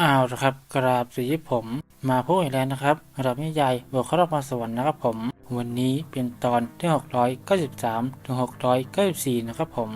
อ้าวนะครับกราบสีผมมาพูดอีกแล้วนะครับระดับนิยายบวกข้ารอบมาสวรรค์นะครับผม วันนี้เป็นตอนที่ 693ถึง694 นะครับผม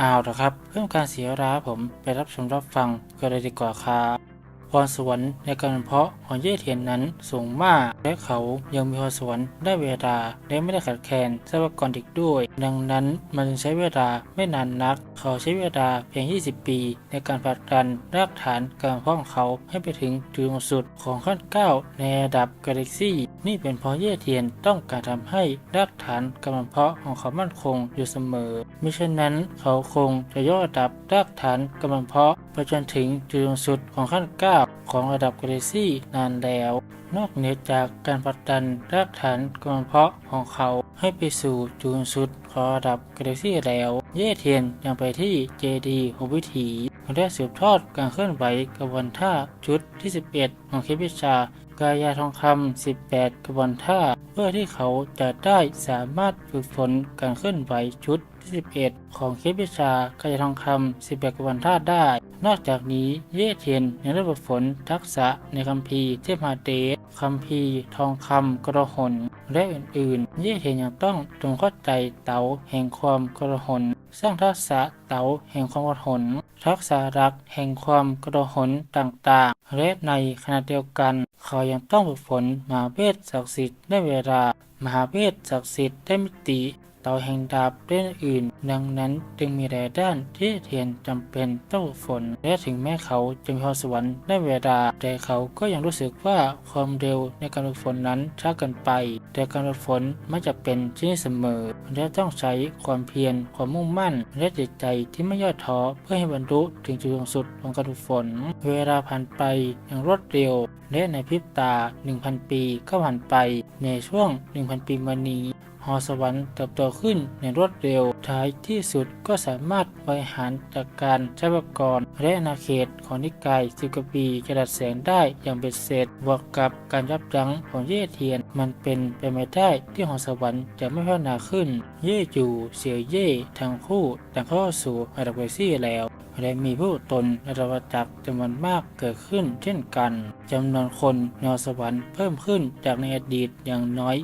อ้าวนะครับเพื่อการเสียเวลาผมไปรับชมรับฟังกันเลยดีกว่าครับ พรสวรรค์ในการเพาะของเย่เทียนนั้นสูงมาก และเขายังมีพรสวรรค์ได้เวลาและไม่ได้ขาดแคลนทรัพยากรเด็กด้วย ดังนั้นมันจึงใช้เวลาไม่นานนัก เขาใช้เวลาเพียง 20 ปี ในการผลักดันรากฐานการเพาะของเขาให้ไปถึงจุดสุดของขั้นก้าวในระดับกาแล็กซี่นี่เป็นเพราะเย่เทียนต้องการทำให้รากฐานการเพาะของเขามั่นคงอยู่เสมอมิฉะนั้นเขาคงจะยกระดับรากฐานการเพาะไปจนถึงจุดสุดของขั้นก้าวของระดับกาแล็กซี่นานแล้ว นอกเหนือจากการผลักดันรากฐานกำลังเพาะของเขาให้ไปสู่จุดสูงสุดของระดับกาแล็กซี่แล้ว เย่เทียนยังไปที่เจดีหกวิถีและสืบทอดการเคลื่อนไหวกระบวนท่าชุดที่ 11 ของคปวิชากายาทองคำ 18 กระบวนท่า เพื่อที่เขาจะได้สามารถฝึกฝนการเคลื่อนไหวชุดที่ 11 ของคปวิชากายาทองคำ 18 กระบวนท่าได้ นอกจากนี้เย่เทียนยังได้ฝึกฝนทักษะในคัมภีร์เทพมาเดชคัมภีร์ ทองคำกระหนและอื่นๆเย่เทียนยังต้องทำเข้าใจเต๋าแห่งความกระหนสร้างทักษะเต๋าแห่งความกระหนทักษะรักแห่งความกระหนต่างๆ และในขณะเดียวกัน เขายังต้องฝึกฝนมหาเวทศักดิ์สิทธิ์ได้เวลามหาเวทศักดิ์สิทธิ์ได้มิติ เตาแห่งดาบเล่นอื่น ดังนั้นจึงมีหลายด้านที่เทียนจำเป็นต้องฝึกฝน และถึงแม้เขาจะมีพรสวรรค์ได้เวลา แต่เขาก็ยังรู้สึกว่าความเร็วในการฝึกฝนนั้นช้าเกินไป แต่การฝึกฝนไม่จะเป็นเช่นเสมอ และต้องใช้ความเพียรความมุ่งมั่น และจิตใจที่ไม่ย่อท้อเพื่อให้บรรลุถึงจุดสูงสุดของการฝึกฝน เวลาผ่านไปอย่างรวดเร็ว และในพริบตา 1,000 ปีก็ผ่านไปในช่วง 1,000 ปีมานี้ หอสวรรค์เติบโตขึ้นในรวดเร็ว ท้ายที่สุดก็สามารถบริหารจัดการทรัพยากรและอาณาเขตของนิกายสิกปีจะดัดแสงได้อย่างเป็นเสร็จบวกกับการยับยั้งของเย่เทียน มันเป็นไปไม่ได้ที่หอสวรรค์จะไม่พัฒนาขึ้น เย่จูเสี่ยวเย่ทั้งคู่ต่างเข้าสู่ระดับเวซี่แล้ว และมีผู้ตนระดับจักรจำนวนมากเกิดขึ้นเช่นกันจำนวนคนในสวรรค์เพิ่มขึ้นจากในอดีตอย่างน้อย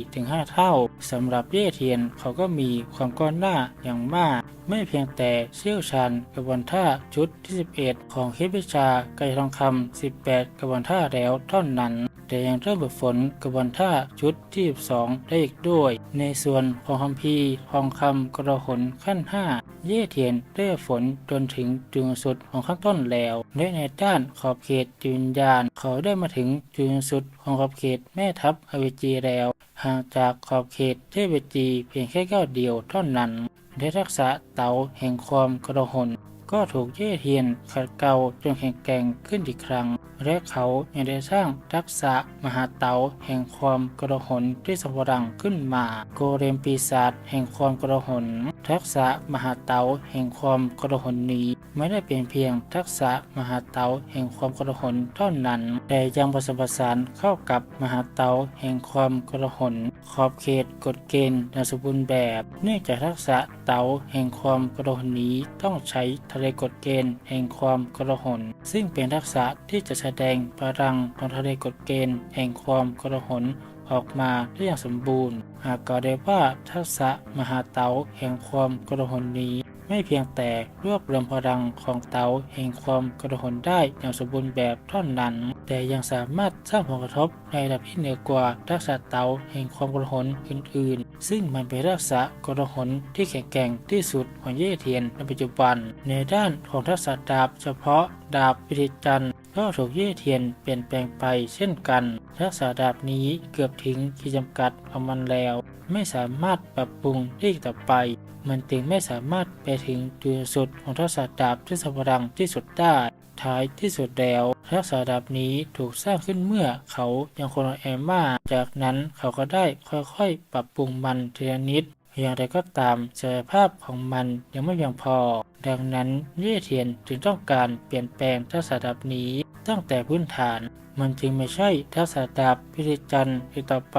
4-5 เท่าสำหรับเย่เทียนเขาก็มีความก้อนหน้าอย่างมาก ไม่เพียงแต่เชี่ยวชาญกระบวนท่าชุดที่ 11 ของเคปวิชาไกทองคำ18 กระบวนท่าแล้วเท่านั้น แต่ยังเริ่มฝึกฝนกระบวนท่าชุดที่ 12 ได้อีกด้วย ในส่วนของคัมภีร์ทองคำกระหนขั้น 5 เย่เทียนได้ฝึกฝนจนถึงจุดสุดของขั้นต้นแล้วและในด้านขอบเขตจิตวิญญาณเขาได้มาถึงจุดสุดของขอบเขตแม่ทัพอเวจีแล้วห่างจากขอบเขตเทเวจีเพียงแค่ก้าวเดียวเท่านั้นและทักษะเต๋าแห่งความกระหนก็ถูกเย่เทียนขัดเกลาจนแข็งแกร่งขึ้นอีกครั้ง และเขายังได้สร้างทักษะมหาเตาแห่งความกระหนที่สมบูรณ์ขึ้นมา โกเรมปีศาจแห่งความกระหน ทักษะมหาเตาแห่งความกระหนนี้ ไม่ได้เป็นเพียงทักษะมหาเตาแห่งความกระหนเท่านั้น แต่ยังผสมผสานเข้ากับมหาเตาแห่งความกระหน ขอบเขตกฎเกณฑ์อย่างสมบูรณ์แบบ เนื่องจากทักษะเตาแห่งความกระหนนี้ต้องใช้ทะเลกฎเกณฑ์แห่งความกระหน ซึ่งเป็นทักษะที่จะแสดงพลังของทะเลกฎเกณฑ์ แห่งความกระหนออกมาได้อย่างสมบูรณ์ หากกล่าวได้ว่าทักษะมหาเต๋าแห่งความกระหนนี้ ไม่เพียงแต่รวบรวมพลังของเตาแห่งความกระหนได้อย่างสมบูรณ์แบบเท่านั้น แต่ยังสามารถสร้างผลกระทบในระดับที่เหนือกว่าทักษะเตาแห่งความกระหนอื่น ๆ ซึ่งมันเป็นทักษะกระหนที่แข็งแกร่งที่สุดของเย่เทียนในปัจจุบัน ในด้านของทักษะดาบเฉพาะดาบพิธิจันทร์ก็ถูกเย่เทียนเปลี่ยนแปลงไปเช่นกัน ทักษะดาบนี้เกือบถึงขีดจำกัดของมันแล้ว ไม่สามารถปรับปรุงได้อีกต่อไป มันจึงไม่สามารถไปถึงจุดสุดของทักษะดาบที่สมรณ์ที่สุดได้ ท้ายที่สุดแล้วทักษะดาบนี้ถูกสร้างขึ้นเมื่อเขายังคงแอมมาจากนั้นเขาก็ได้ค่อยๆ ปรับปรุงมันทีละนิดอย่างไรก็ตามศักยภาพของมันยังไม่เพียงพอ ดังนั้นเย่เทียนจึงต้องการเปลี่ยนแปลงทักษะดาบนี้ ตั้งแต่พื้นฐาน มันจึงไม่ใช่ทักษะดาบพิธิจันทร์อีกต่อไป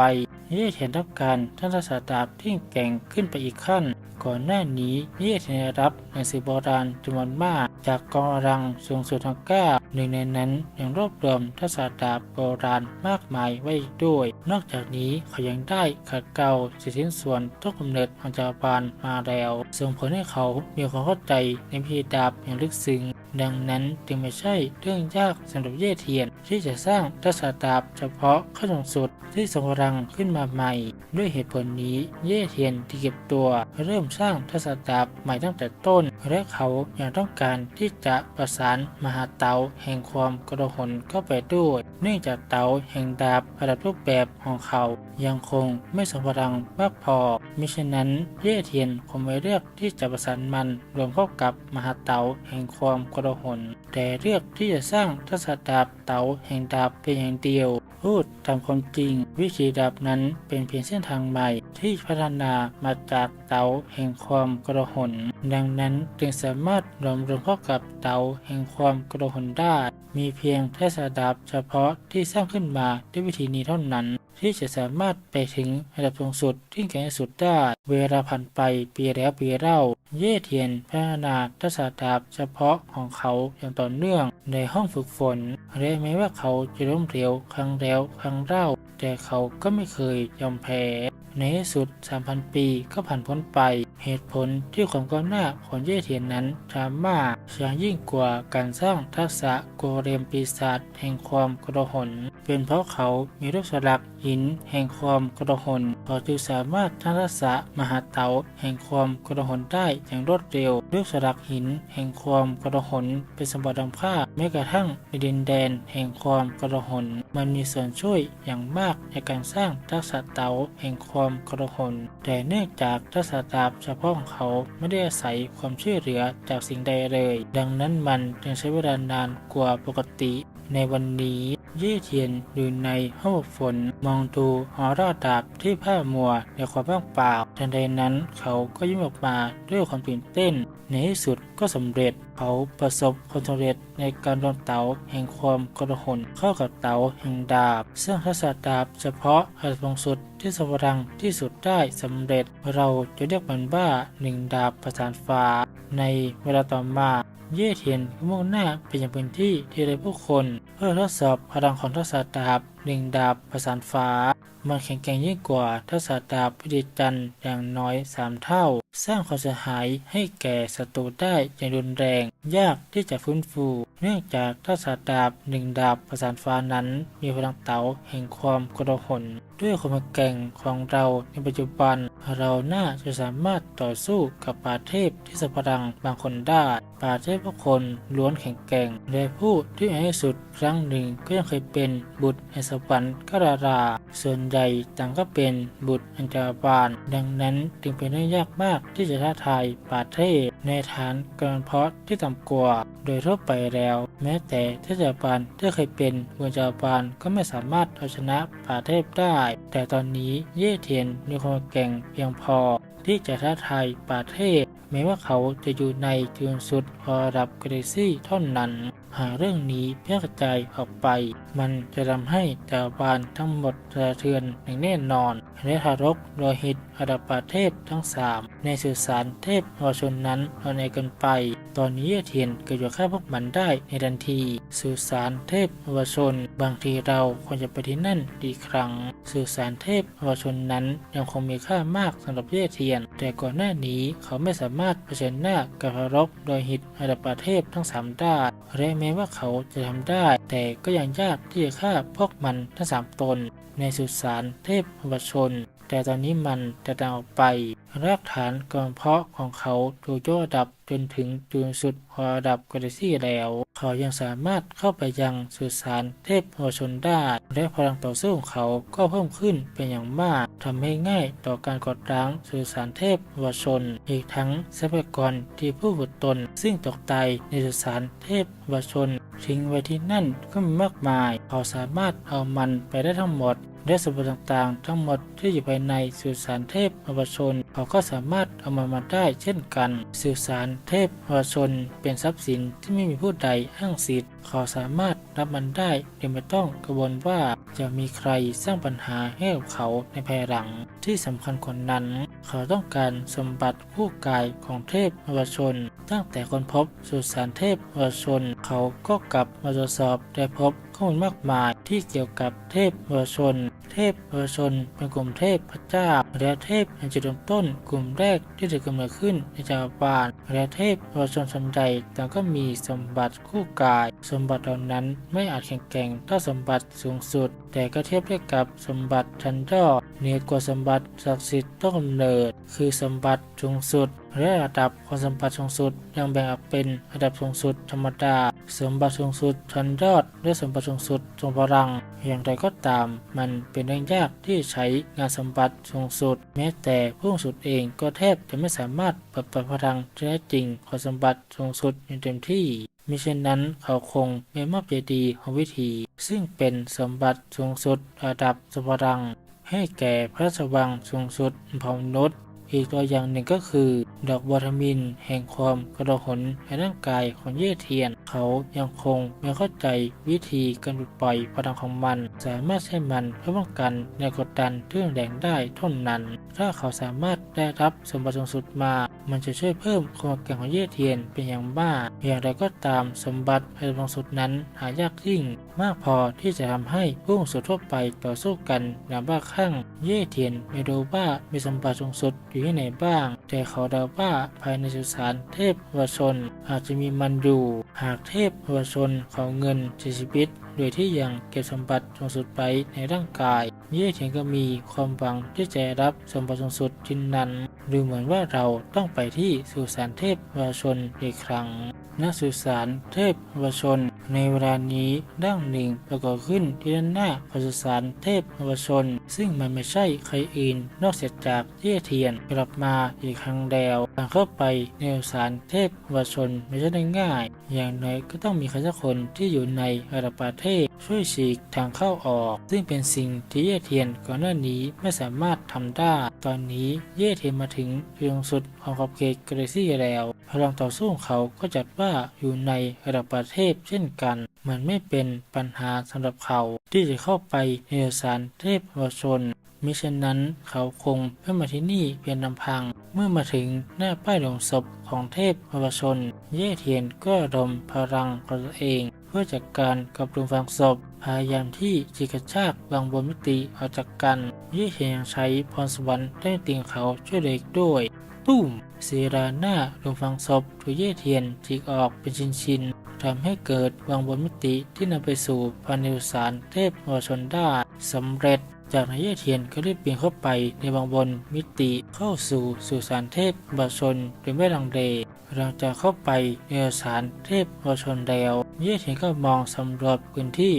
เย่เทียนต้องการทักษะดาบที่แก่งขึ้นไปอีกขั้น ก่อนหน้านี้เย่เทียนรับหนังสือโบราณจำนวนมาก จากกองรังสูงสุดทั้งเก้าหนึ่งในนั้นยังรวบรวมทศดาบโบราณมากมายไว้ด้วย นอกจากนี้เขายังได้ขัดเกลาสินส่วนต้นกำเนิดของจักรวาลมาแล้วส่งผลให้เขามีความเข้าใจในพิธีดาบอย่างลึกซึ้ง ดังนั้นจึงไม่ใช่เรื่องยากสำหรับเย่เทียนที่จะสร้างทศดาบเฉพาะขั้นสูงสุดที่ทรงพลังขึ้นมาใหม่ ด้วยเหตุผลนี้เย่เทียนที่เก็บตัว เริ่มสร้างทศดาบใหม่ตั้งแต่ต้น และเขายังต้องการที่จะประสานมหาเตาแห่งความกระหนเข้าไปด้วย เนื่องจากเตาแห่งดาบระดับรูปแบบของเขายังคงไม่สมพลังมากพอมิฉะนั้นเย่เทียนคงไม่เลือกที่จะประสานมันรวมเข้ากับมหาเตาแห่งความกระหน แต่เลือกที่จะสร้างทศดาบเตาแห่งดาบเพียงอย่างเดียว พูดตามความจริง วิธีดาบนั้นเป็นเพียงเส้นทางใหม่ ที่พัฒนามาจากเตาแห่งความกระหน ดังนั้นจึงสามารถรวมรวมเข้ากับเตาแห่งความกระหนได้ มีเพียงทศดาบเฉพาะที่สร้างขึ้นมาด้วยวิธีนี้เท่านั้น ที่จะสามารถไปถึงระดับสูงสุดที่แข็งสุดได้ เวลาผ่านไปปีแล้วปีเล่า เย่เทียนพัฒนาทัศดาบเฉพาะของเขาอย่างต่อเนื่องในห้องฝึกฝน และแม้ว่าเขาจะล้มเหลวครั้งแล้วครั้งเล่า แต่เขาก็ไม่เคยยอมแพ้ในที่สุด 3,000 ปีก็ผ่านพ้นไป เหตุผลที่ความก้าวหน้าของเย่เทียนนั้นทำมากยังยิ่งกว่าการสร้างทักษะโกเรมปีศาจแห่งความกระหน เป็นเพราะเขามีรูปสลักหินแห่งความกระหนเขาจึงสามารถสร้างทักษะมหาเตาแห่งความกระหนได้อย่างรวดเร็วรูปสลักหินแห่งความกระหนเป็นสมบัติล้ำค่าแม้กระทั่งในดินแดนแห่งความกระหนมันมีส่วนช่วยอย่างมากในการสร้างทักษะเตาแห่งความกระหนแต่เนื่องจากทักษะดาบเฉพาะของเขาไม่ได้อาศัยความช่วยเหลือจากสิ่งใดเลย ดังนั้นมันจึงใช้เวลานานกว่าปกติ ในวันนี้เย่เทียนอยู่ในห้องฝน มองดูหอราดาบที่ผ้ามัวในความว่างเปล่าทันใดนั้นเขาก็ยิ้มออกมาด้วยความตื่นเต้น ในที่สุดก็สำเร็จเขาประสบความสำเร็จในการรวมเต๋าแห่งความกระหนเข้ากับเต๋าแห่งดาบ ซึ่งทักษะดาบเฉพาะระดับสูงสุดที่สมรังที่สุดได้สำเร็จ เราจะเรียกมันว่าหนึ่งดาบประสานฟ้าในเวลาต่อมา เย่เทียนมุ่งหน้าไปยังพื้นที่ที่ไร้ผู้คน เพื่อทดสอบพลังของทักษะดาบหนึ่งดาบประสานฟ้า มันแข็งแกร่งยิ่งกว่าทักษะดาบพิธีจันทร์อย่างน้อยสามเท่า สร้างความเสียหายให้แก่ศัตรูได้อย่างรุนแรง ยากที่จะฟื้นฟู เนื่องจากทักษะดาบหนึ่งดาบประสานฟ้านั้น มีพลังเต๋าแห่งความกระหนด้วยความแก่งของเราในปัจจุบัน เราน่าจะสามารถต่อสู้กับป่าเทพที่สพลังบางคนได้ป่าเทพทุกคนล้วนแข็งแกร่งและผู้ที่ในที่สุดครั้งหนึ่งก็ยังเคยเป็นบุตรแห่งสวรรค์กรารา ส่วนใหญ่ต่างก็เป็นบุตรอัญจาบาล ดังนั้นจึงเป็นเรื่องยากมากที่จะท้าทายป่าเทพในฐานการเพาะที่ต่ำกว่า โดยทั่วไปแล้ว แม้แต่เทพบาลที่เคยเป็นบุญจาบาลก็ไม่สามารถเอาชนะป่าเทพได้ แต่ตอนนี้เย่เทียนมีความแกร่งเพียงพอ ที่จะท้าทายป่าเทพแม้ว่าเขาจะอยู่ในจุดสุดระดับกาแล็กซี่เท่านั้น หากเรื่องนี้แพร่กระจายออกไป มันจะทำให้จักรวาลทั้งหมดสะเทือนอย่างแน่นอนและทารกโลหิตอดัปปะเทพทั้งสามในสื่อสารเทพวชนนั้นอ่อนเอกันไป ตอนนี้เทียนก็จะฆ่าพวกมันได้ในทันทีสื่อสารเทพวชน บางทีเราควรจะไปที่นั่นอีกครั้งสื่อสารเทพวชนนั้นยังคงมีค่ามากสำหรับเยเทียน แต่ก่อนหน้านี้เขาไม่สามารถเผชิญหน้ากับทารกโดยหิตระดับประเทพทั้งสามได้และแม้ว่าเขาจะทำได้ แต่ก็ยังยากที่จะฆ่าพวกมันทั้งสามตน ในสุสานเทพวชน แต่ตอนนี้มันจะต่างออกไปรากฐานกองเพาะของเขาถูกโยกดับจนถึงจุดสุดของระดับกาแล็กซี่แล้ว เขายังสามารถเข้าไปยังสุสานเทพวชนได้และพลังต่อสู้ของเขาก็เพิ่มขึ้นเป็นอย่างมากทำให้ง่ายต่อการกดล้างสุสานเทพวชน อีกทั้งทรัพยากรที่ผู้บุตรตน ซึ่งตกตายในสุสานเทพวชนทิ้งไว้ที่นั่นก็มีมากมาย เขาสามารถเอามันไปได้ทั้งหมด และสมบัติต่างๆ ทั้งหมดที่อยู่ภายในสุสานเทพอวชน เขาก็สามารถเอามามาได้เช่นกัน สุสานเทพอวชน เป็นทรัพย์สินที่ไม่มีผู้ใดอ้างสิทธิ์ เขาสามารถรับมันได้โดยไม่ต้องกังวลว่าจะมีใครสร้างปัญหาให้กับเขาในภายหลัง ที่สำคัญกว่านั้น เขาต้องการสมบัติคู่กายของเทพอวชน ตั้งแต่คนพบสุสานเทพอวชน เขาก็กลับมาตรวจสอบได้พบ ข้อมูลมากมายที่เกี่ยวกับเทพวชน เทพวชนเป็นกลุ่มเทพพระเจ้าและเทพในจุดเริ่มต้น กลุ่มแรกที่ถือกำเนิดขึ้นในจักรวาลและเทพวชนส่วนใหญ่ต่างก็มีสมบัติคู่กาย สมบัติเหล่านั้นไม่อาจแข็งแกร่งเท่าสมบัติสูงสุด แต่ก็เทียบได้กับสมบัติชั้นยอดเหนือกว่าสมบัติศักดิ์สิทธิ์ต้นกำเนิด คือสมบัติสูงสุด และระดับของสมบัติสูงสุดยังแบ่งออกเป็นระดับสูงสุดธรรมดาสมบัติสูงสุดชั้นยอดและสมบัติสูงสุดทรงพลังอย่างไรก็ตาม มันเป็นเรื่องยากที่ใช้งานสมบัติสูงสุด แม้แต่ผู้สูงสุดเองก็แทบจะไม่สามารถปรับปรพลังที่แท้จริงของสมบัติสูงสุดอย่างเต็มที่มิเช่นนั้นเขาคงไม่มอบเจดีย์ของวิธี ซึ่งเป็นสมบัติสูงสุดระดับสมพลังให้แก่พระราชวังสูงสุดเผ่ามนุษย์ อีกตัวอย่างหนึ่งก็คือ ดอกบอทามิน แห่งความกระดดหนในร่างกายของเย่เทียน เขายังคงไม่เข้าใจวิธีการปลดปล่อยพลังของมัน สามารถใช้มันเพื่อป้องกันในกดดันที่รุนแรงได้เท่านั้น ถ้าเขาสามารถได้รับสมบัติสูงสุดมา มันจะช่วยเพิ่มความแข็งของเย่เทียนเป็นอย่างมากอย่างไรก็ตามสมบัติระดับสูงสุดนั้นหายากยิ่ง มากพอที่จะทำให้ผู้สูงสุดทั่วไปต่อสู้กันอย่างบ้าคลั่งเย่เทียนไม่รู้ว่ามีสมบัติสูงสุดอยู่ที่ไหนบ้าง แต่เขาเดาว่าภายในสุสานเทพวชนอาจจะมีมันอยู่ หากเทพวชนเขาเงินเสียชีวิต ยที่ยังเก็บสมบัติสูงสุดไปในร่างกายเย่เทียนก็มีความหวังที่จะรับสมบัติสูงสุดชิ้นนั้นดูเหมือนว่าเราต้องไปที่สุสานเทพวชนอีกครั้งณสุสานเทพวชน ในเวลานี้ร่างหนึ่งปรากฏขึ้นที่ด้านหน้าพระสุสานเทพวชน ซึ่งมันไม่ใช่ใครอื่นนอกเสียจากเย่เทียนกลับมาอีกครั้งแล้วการเข้าไปในสุสานเทพวชนไม่ใช่ได้ง่าย อย่างน้อยก็ต้องมีใครสักคนที่อยู่ในระดับประเทศช่วยฉีกทางเข้าออก ซึ่งเป็นสิ่งที่เย่เทียนก่อนหน้านี้ไม่สามารถทำได้ ตอนนี้เย่เทียนมาถึงเพียงสุดของขอบเขตกาแล็กซี่แล้ว พลังต่อสู้ของเขาก็จัดว่าอยู่ในระดับประเทศเช่นกัน มันไม่เป็นปัญหาสำหรับเขาที่จะเข้าไปในสานเทพวชน มิฉะนั้นเขาคงไม่มาที่นี่เพียงลำพัง เมื่อมาถึงหน้าป้ายหลงศพของเทพวชน เย่เทียนก็ดมพลังของตัวเอง เพื่อจัดการกับดวงฝังศพ พยายามที่จะกระชากบางบนมิติออกจากกัน เย่เทียนยังใช้พรสวรรค์ได้ติงเขาช่วยเหลืออีกด้วย ตุ้มเสีราหน้าดวงฝังศพถูกเย่เทียนฉีกออกเป็นชิ้นๆทำให้เกิดวังบนมิติที่นำไปสู่พันธุสารเทพวชนได้สำเร็จ จากนั้นเย่เทียนก็รีบปีนเข้าไปในวังบนมิติเข้าสู่สุสานเทพวชนโดยไม่ลังเลหลังจากเข้าไปในสุสานเทพวชนแล้วเย่เทียนก็มองสำรวจพื้นที่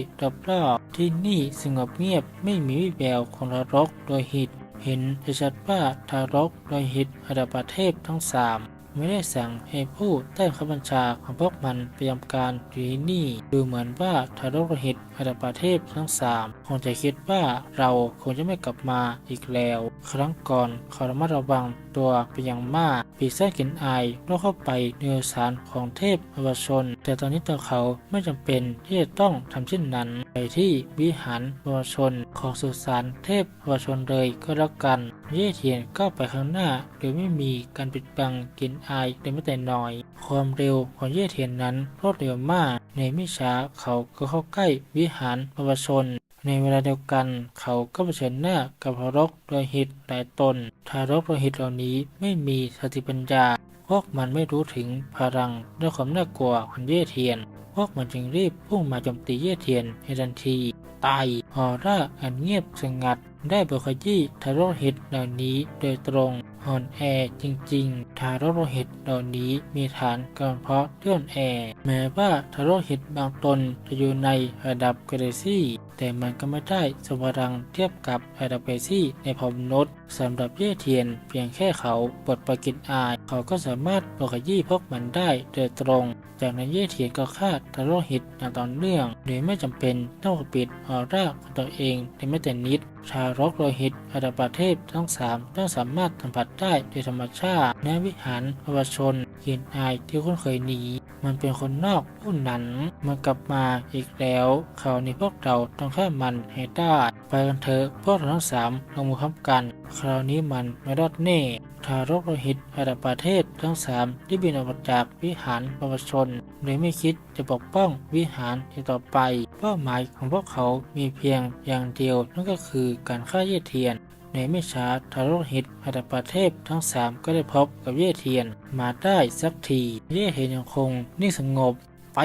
รอบๆที่นี่สงบเงียบไม่มีวิแววของนรกโดยหิตเห็นได้ชัดว่าทารกโดยหิตระดับประเทศทั้งสาม ไม่ได้สั่งให้ผู้ใต้บังคับบัญชาของพวกมันเตรียมการที่นี่ ดูเหมือนว่าทารกหิตอัตประเทศทั้งสามคงจะคิดว่าเราคงจะไม่กลับมาอีกแล้ว ครั้งก่อนเขาระมัดระวังตัวเป็นอย่างมากปีศาจกลินอายล่วเข้าไปในสุสานของเทพอวชน แต่ตอนนี้ตัวเขาไม่จำเป็นที่จะต้องทำเช่นนั้น ไปที่วิหารอวชนของสุสานเทพอวชนเลยก็แล้วกัน เย่เทียนก้าวไปข้างหน้าโดยไม่มีการปิดบังกลินอายเลยแม้แต่น้อย ความเร็วของเย่เทียนนั้นรวดเร็วมาก ในไม่ช้าเขาก็เข้าใกล้วิหารอวชน ในเวลาเดียวกัน เขาก็เผชิญหน้ากับทารกโดยหิตหลายตน ทารกโดยหิตเหล่านี้ไม่มีสติปัญญา พวกมันไม่รู้ถึงพลังและความน่ากลัวของเย่เทียน พวกมันจึงรีบพุ่งมาโจมตีเย่เทียนในทันที ตายฮอร่าอันเงียบสงัด ได้บุคยี่ทารกหิตเหล่านี้โดยตรง อ่อนแอจริงๆ ทารกโลหิตเหล่านี้มีฐานกำเพาะที่อ่อนแอ แม้ว่าทารกหิตบางตนจะอยู่ในระดับเกาแล็กซี่ แต่มันก็ไม่ได้สมรังเทียบกับระดับเกาแล็กซี่ในพรมนุษย์สำหรับเย่เทียน เพียงแค่เขาปลดประกินอาย เขาก็สามารถบุคยี่พวกมันได้โดยตรง จากนั้นเย่เทียนก็ฆ่าทารกหิตอย่างต่อเนื่องโดยไม่จำเป็นต้องปกปิดออร่าของตัวเองในแม้แต่นิดทารกโลหิตระดับประเทศทั้งสามต้องสามารถสัมผัสได้โดยธรรมชาติณวิหารอวชนกลิ่นอายที่คุ้นเคยหนีมันเป็นคนนอกผู้นั้นมันกลับมาอีกแล้วคราวนี้พวกเราต้องฆ่ามันให้ได้ไปกันเถอะพวกเราทั้งสามลงมือพร้อมกัน คราวนี้มันไม่รอดแน่ทารกโลหิตระดับประเทศทั้งสามที่บินออกมาจากวิหารประชาชนโดยไม่คิดจะปกป้องวิหารอีกต่อไป เป้าหมายของพวกเขามีเพียงอย่างเดียวนั่นก็คือการฆ่าเย่เทียน ในไม่ช้าทารกหิตระดับประเทศทั้งสามก็ได้พบกับเย่เทียนมาได้สักที เย่เทียนยังคงนิ่งสงบไป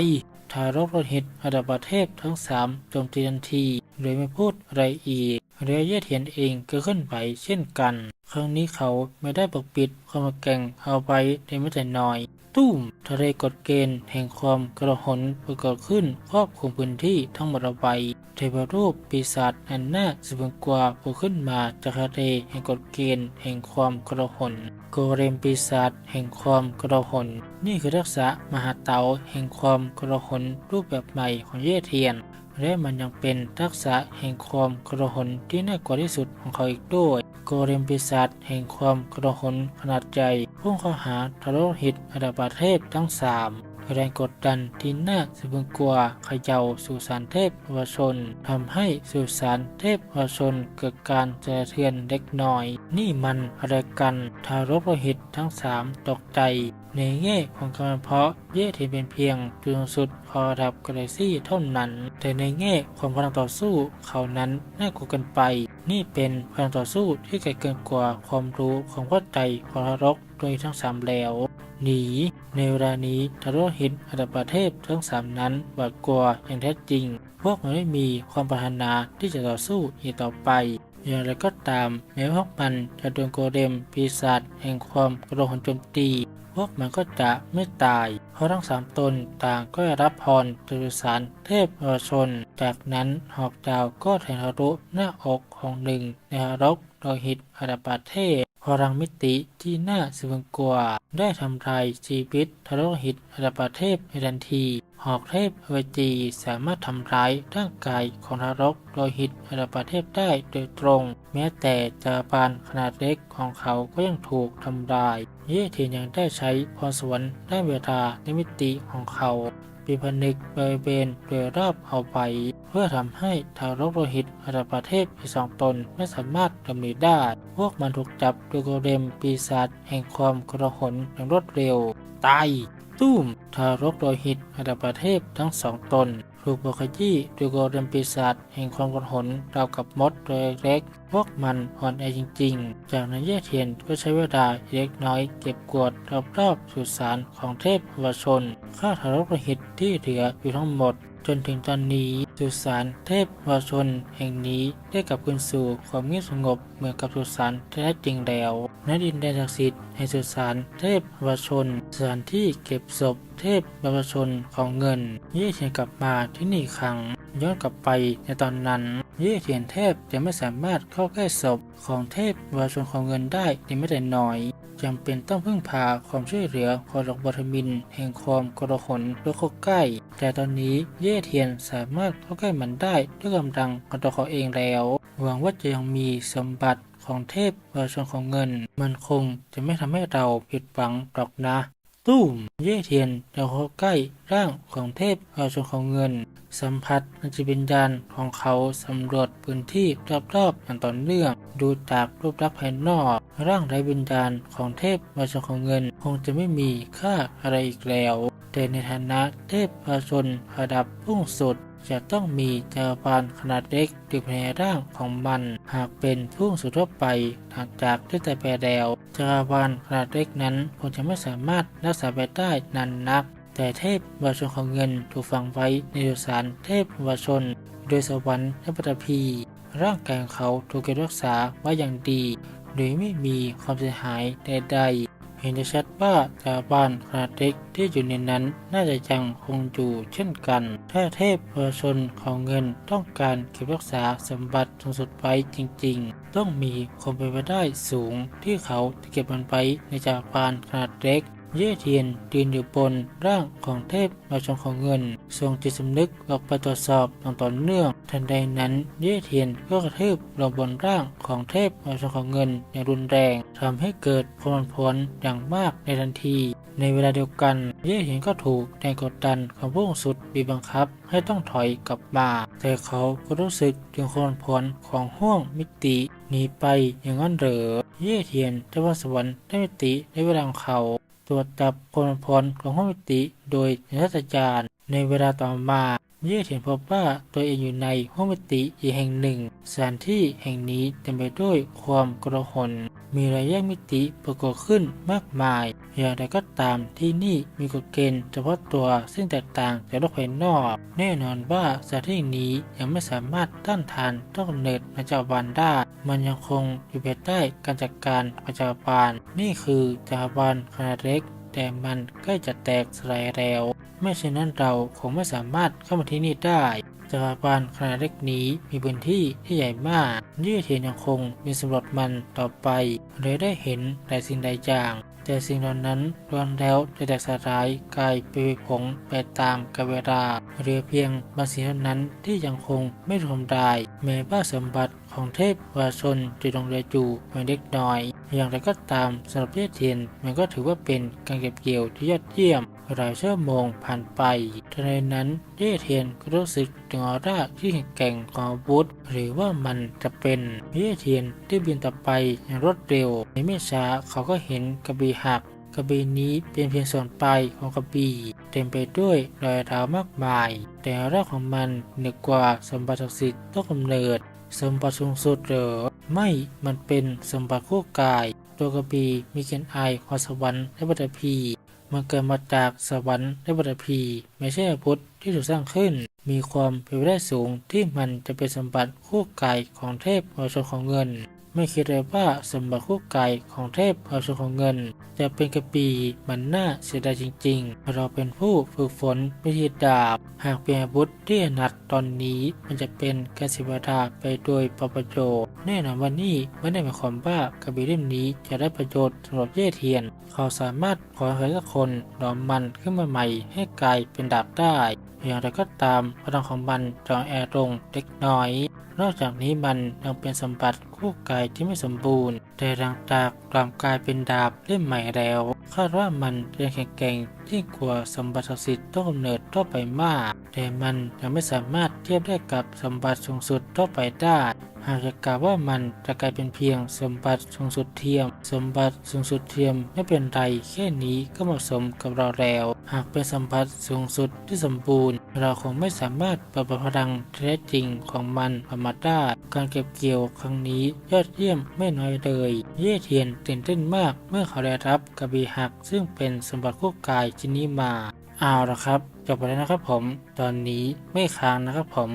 ทารกโลหิตระดับประเทศทั้งสามโจมตีทันทีโดยไม่พูดอะไรอีกเรือเย่เทียนเองก็ขึ้นไปเช่นกัน ครั้งนี้เขาไม่ได้ปกปิดความแก่งเอาไปได้ไม่แต่น้อย ตุ้มทะเลกฎเกณฑ์แห่งความกระหนปรากฏขึ้นครอบคลุมพื้นที่ทั้งหมดเอาไปเทวรูปปีศาจอันน่าสะพรึงกว่าโผล่ขึ้นมาจากทะเลแห่งกฎเกณฑ์แห่งความกระหนโกเรมปีศาจแห่งความกระหนนี่คือทักษะมหาเตาแห่งความกระหนรูปแบบใหม่ของเย่เทียน และมันยังเป็นทักษะแห่งความกระหนที่น่ากลัวที่สุดของเขาอีกด้วยโกเรมปีศาจแห่งความกระหนขนาดใหญ่พุ่งเข้าหาทารกหิตระดับประเทศทั้งสามแรงกดดันที่น่าสะพรึงกลัวเขย่าสุสานเทพวชนทำให้สุสานเทพวชนเกิดการสะเทือนเล็กน้อย นี่มันอะไรกันทารกโลหิตทั้งสามตกใจ ในแง่ของการเพาะเย่เทียนเป็นเพียงจุดสุดพอดับกาแล็กซี่เท่านั้น แต่ในแง่ของพลังต่อสู้เขานั้นน่ากลัวกินไป นี่เป็นพลังต่อสู้ที่ไกลเกินกว่าความรู้ของพระใจของทารกโดยทั้งสามแล้ว หนี ในเวลานี้ทารกหินอันดับประเทศทั้งสามนั้นหวาดกลัวอย่างแท้จริง พวกมันไม่มีความปรารถนาที่จะต่อสู้อีกต่อไปอย่างไรก็ตามแม้พวกมันจะโดนโกเลมปีศาจแห่งความกระโดดโจมตี พวกมันก็จะไม่ตาย เพราะทั้งสามตนต่างก็ได้รับพรจากสุสารเทพอชน จากนั้นหอกดาวก็แทงทะลุหน้าอกของหนึ่งในฮารกโดยหิตอาดาปาเท พลังมิติที่น่าสะพรึงกลัวได้ทำลายชีวิตทารกหิตอันดับประเทศในทันที หอกเทพเวจีสามารถทำร้ายร่างกายของทารกโดยหิตอันดับประเทศได้โดยตรง แม้แต่จักรบาลขนาดเล็กของเขาก็ยังถูกทำลาย เยเทียนยังได้ใช้พรสวรรค์ด้เวลาในมิติของเขา ปีพนึกบริเวณโดยรอบเอาไป เพื่อทำให้ทารกโลหิตอันดับประเทศปีสองตนไม่สามารถดำเนินได้ พวกมันถูกจับโดยโกเดมปีศาจแห่งความกระหนอย่างรวดเร็ว ตาย ตุ้ม ทารกโลหิตอันดับประเทศทั้งสองตน ถูกบกขยี้โดยโกเรมปีศาจแห่งความกดหนราวกับมดตัวเล็กพวกมันอ่อนแอจริง ๆ จากนั้นแย่เทียนก็ใช้เวลาเล็กน้อยเก็บกวดรอบๆสุสานของเทพวชนฆ่าทารกกระหิตที่เหลืออยู่ทั้งหมด จนถึงตอนนี้สุสานเทพวชนแห่งนี้ได้กลับคืนสู่ความเงียบสงบเหมือนกับสุสานแท้จริงแล้วณดินแดนศักดิ์สิทธิ์ในสุสานเทพวชนสถานที่เก็บศพเทพวชนของเงิน เย่เทียนกลับมาที่นี่ครั้งย้อนกลับไปในตอนนั้น เย่เทียนเทพจะไม่สามารถเข้าใกล้ศพของเทพวชนของเงินได้ในไม่แต่น้อยจำเป็นต้องพึ่งพาความช่วยเหลือของดอกบัวทมิน แห่งความกระหนและเข้าใกล้ แต่ตอนนี้เย่เทียนสามารถเข้าใกล้มันได้ด้วยกำลังของตัวเขาเองแล้ว หวังว่าจะยังมีสมบัติของเทพวชนของเงิน มันคงจะไม่ทำให้เราผิดหวังหรอกนะ ตุ้มเย่เทียนเดินเข้าใกล้ร่างของเทพวชนของเงิน สัมผัสจิตวิญญาณของเขาสำรวจพื้นที่รอบๆอย่างต่อเนื่องดูจากรูปลักษณ์ภายนอก ร่างไร้วิญญาณของเทพวชนของเงิน คงจะไม่มีค่าอะไรอีกแล้ว แต่ในฐานะเทพวชนระดับพุ่งสุด จะต้องมีจักรพรรดิขนาดเล็กอยู่ในร่างของมัน หากเป็นผู้สุดทั่วไปหลังจากได้ตายไปแล้วจักรพรรดิขนาดเล็กนั้นคงจะไม่สามารถรักษาไปได้นานนัก แต่เทพวชนของเงินถูกฝังไว้ในสุสานเทพวชน โดยสวรรค์และปฐพีร่างกายของเขาถูกเก็บรักษาไว้อย่างดี โดยไม่มีความเสียหายใดๆ ห็นได้ชัดว่าชาวบ้านขนาดเล็กที่อยู่ในนั้นน่าจะยังคงอยู่เช่นกัน ถ้าเทพประชาชนของเงินต้องการเก็บรักษาสมบัติสูงสุดไว้จริง ๆ ต้องมีความเป็นไปได้สูงที่เขาจะเก็บมันไปในจากบ้านขนาดเล็ก เย่เทียนยืนอยู่บนร่างของเทพราชงของเงิน ทรงจิตสำนึกออกไปตรวจสอบอย่างต่อเนื่อง ทันใดนั้นเย่เทียนก็กระทืบลงบนร่างของเทพราชงของเงินอย่างรุนแรงทำให้เกิดความผลอย่างมากในทันที ในเวลาเดียวกัน เย่เทียนก็ถูกแรงกดดันของผู้สุดบีบบังคับให้ต้องถอยกลับมาแต่เขาก็รู้สึกถึงความผลของห่วงมิติหนีไปอย่างนั้นเหรอเย่เทียนจะว่าสวรรค์ได้มิติในเวลาของเขา ตรวจจับความพรของห้องมิติโดยนิทัศจารย์ในเวลาต่อมา เย่อเห็นพบว่าตัวเองอยู่ในห้องมิติอีกแห่งหนึ่ง สถานที่แห่งนี้เต็มไปด้วยความกระหนมีรายแยกมิติปรากฏขึ้นมากมาย อย่างไรก็ตามที่นี่มีกฎเกณฑ์เฉพาะตัวซึ่งแตกต่างจากโลกภายนอก แน่นอนว่าสถานที่นี้ยังไม่สามารถต้านทานต้นกเนิดมาจาบานได้ มันยังคงอยู่ภายใต้การจัดการของจักรบาลนี่คือจักรบาลขนาดเล็ก แต่มันใกล้จะแตกสลายแล้ว ไม่เช่นนั้นเราคงไม่สามารถเข้ามาที่นี่ได้จักรบาลขนาดเล็กนี้มีพื้นที่ที่ใหญ่มากยืดเทียนยังคงมีสำรวจมันต่อไปเลยได้เห็นหลายสิ่งหลายอย่าง แต่สิ่งเหล่านั้นล้วนแล้วจะแตกสลายกลายเป็นผงไปตามกาเวลาเหลือเพียงบางสิ่งเท่านั้นที่ยังคงไม่ทำลายแม้ว่าสมบัติ ของเทพวาชนจะลงเรืออยู่เพียงเล็กน้อย อย่างไรก็ตามสำหรับเยเทียนมันก็ถือว่าเป็นการเก็บเกี่ยวที่ยอดเยี่ยมหลายชั่วโมงผ่านไปทันใดนั้นเย่เทียนก็รู้สึกถึงออร่าที่แข็งแก่งของอาวุธหรือว่ามันจะเป็นเย่เทียนที่บินต่อไปอย่างรวดเร็ว ในไม่ช้าเขาก็เห็นกระบี่หักกระบี่นี้เป็นเพียงส่วนปลายของกระบี่เต็มไปด้วยรอยร้าวมากมาย แต่ราของมันเหนือกว่าสมบัติศักดิ์สิทธิ์ต้นกำเนิด สมบัติสูงสุดเหรอ ไม่มันเป็นสมบัติคู่กาย ตัวกระบี่มีเกณฑ์ไอายขอสวรรค์และบัตพีมันเกิดมาจากสวรรค์และบัตพีไม่ใช่อาวุธที่ถูกสร้างขึ้น มีความเป็นไปได้สูงที่มันจะเป็นสมบัติคู่กายของเทพวาชนของเงิน ไม่คิดเลยว่าสมบัติคู่กายของเทพวาชนของเงิน จะเป็นกระปีมันน่าเสียดายจริง ๆ เราเป็นผู้ฝึกฝนวิธีดาบ หากเป็นอาวุธที่ถนัดตอนนี้มันจะเป็นการสียเวลาไปโดยปประโยชน์แน่นอนว่านี่ไม่ได้หมายความว่ากระบี่เล่มนี้จะได้ประโยชน์สำหรับเย่เทียน เขาสามารถขอใครสักคนหลอมมันขึ้นมาใหม่ให้กลายเป็นดาบได้อย่างไรก็ตามพลังของมันจองแอร์ลงเล็กน้อย นอกจากนี้มันยังเป็นสมบัติ คู่กายที่ไม่สมบูรณ์ แต่หลังจากกลับกลายเป็นดาบเล่มใหม่แล้ว คาดว่ามันจะแข็งแกร่งยิ่งกว่าสมบัติศักดิ์สิทธิ์ต้นกำเนิดทั่วไปมาก แต่มันยังไม่สามารถเทียบได้กับสมบัติสูงสุดทั่วไปได้ หากจะกล่าวว่ามันจะกลายเป็นเพียงสมบัติสูงสุดเทียม สมบัติสูงสุดเทียมไม่เป็นไรแค่นี้ก็เหมาะสมกับเราแล้ว หากเป็นสมบัติสูงสุดที่สมบูรณ์ เราคงไม่สามารถปรับพลังแท้จริงของมันออกมาได้ การเก็บเกี่ยวครั้งนี้ยอดเยี่ยมไม่น้อยเลย เย่เทียนตื่นเต้นมากเมื่อเขาได้รับกระบี่หัก ซึ่งเป็นสมบัติคู่กายชิ้นนี้มา เอาละครับ จบไปแล้วนะครับผม ตอนนี้ไม่ค้างนะครับผม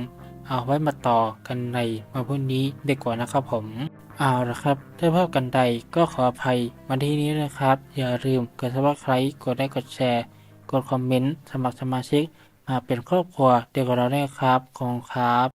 เอาไว้มาต่อกันในวันพรุ่งนี้ดีกว่านะครับผม เอาละครับ ถ้าพลาดกันใดก็ขออภัยมาที่นี้นะครับ อย่าลืมกดซับสไครต์กดไลค์กดแชร์ กดคอมเมนต์สมัครสมาชิกมาเป็นครอบครัวเดียวกับเราได้ครับขอบคุณครับ